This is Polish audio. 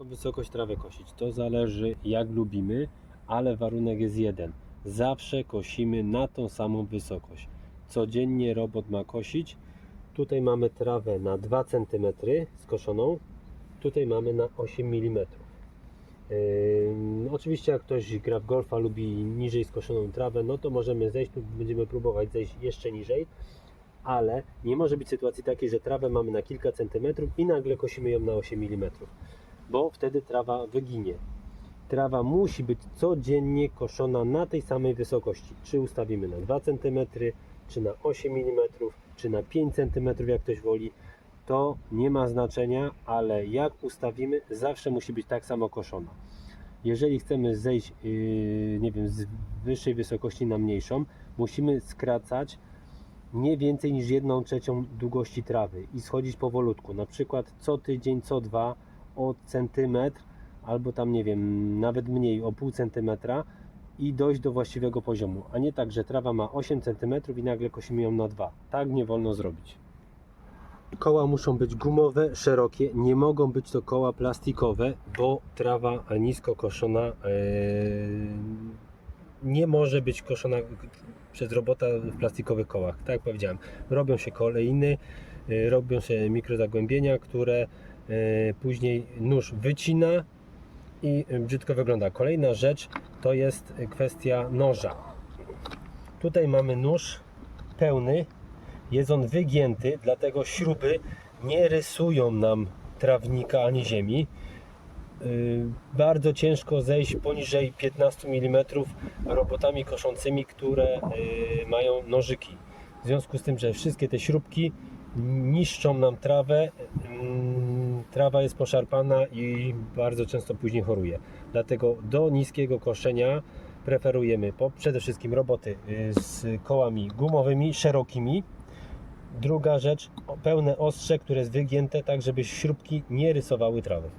Wysokość trawy kosić to zależy jak lubimy, ale warunek jest jeden. Zawsze kosimy na tą samą wysokość. Codziennie robot ma kosić. Tutaj mamy trawę na 2 cm skoszoną, tutaj mamy na 8 mm. Yy, oczywiście jak ktoś gra w golfa, lubi niżej skoszoną trawę, no to możemy zejść, tu będziemy próbować zejść jeszcze niżej, ale nie może być sytuacji takiej, że trawę mamy na kilka centymetrów i nagle kosimy ją na 8 mm bo wtedy trawa wyginie. Trawa musi być codziennie koszona na tej samej wysokości. Czy ustawimy na 2 cm, czy na 8 mm, czy na 5 cm, jak ktoś woli, to nie ma znaczenia, ale jak ustawimy, zawsze musi być tak samo koszona. Jeżeli chcemy zejść, yy, nie wiem, z wyższej wysokości na mniejszą, musimy skracać nie więcej niż 1 trzecią długości trawy i schodzić powolutku. Na przykład co tydzień, co dwa o centymetr, albo tam nie wiem, nawet mniej, o pół centymetra i dojść do właściwego poziomu, a nie tak, że trawa ma 8 cm i nagle kosimy ją na 2. Tak nie wolno zrobić. Koła muszą być gumowe, szerokie, nie mogą być to koła plastikowe, bo trawa nisko koszona e, nie może być koszona przez robota w plastikowych kołach. Tak jak powiedziałem, robią się kolejny, e, robią się mikrozagłębienia, które później nóż wycina i brzydko wygląda. Kolejna rzecz to jest kwestia noża. Tutaj mamy nóż pełny, jest on wygięty, dlatego śruby nie rysują nam trawnika ani ziemi. Yy, Bardzo ciężko zejść poniżej 15 mm robotami koszącymi, które mają nożyki. W związku z tym, że wszystkie te śrubki niszczą nam trawę, trawa jest poszarpana i bardzo często później choruje. Dlatego do niskiego koszenia preferujemy po, przede wszystkim roboty y, z kołami gumowymi, szerokimi. Druga rzecz, pełne ostrze, które jest wygięte tak, żeby śrubki nie rysowały trawy.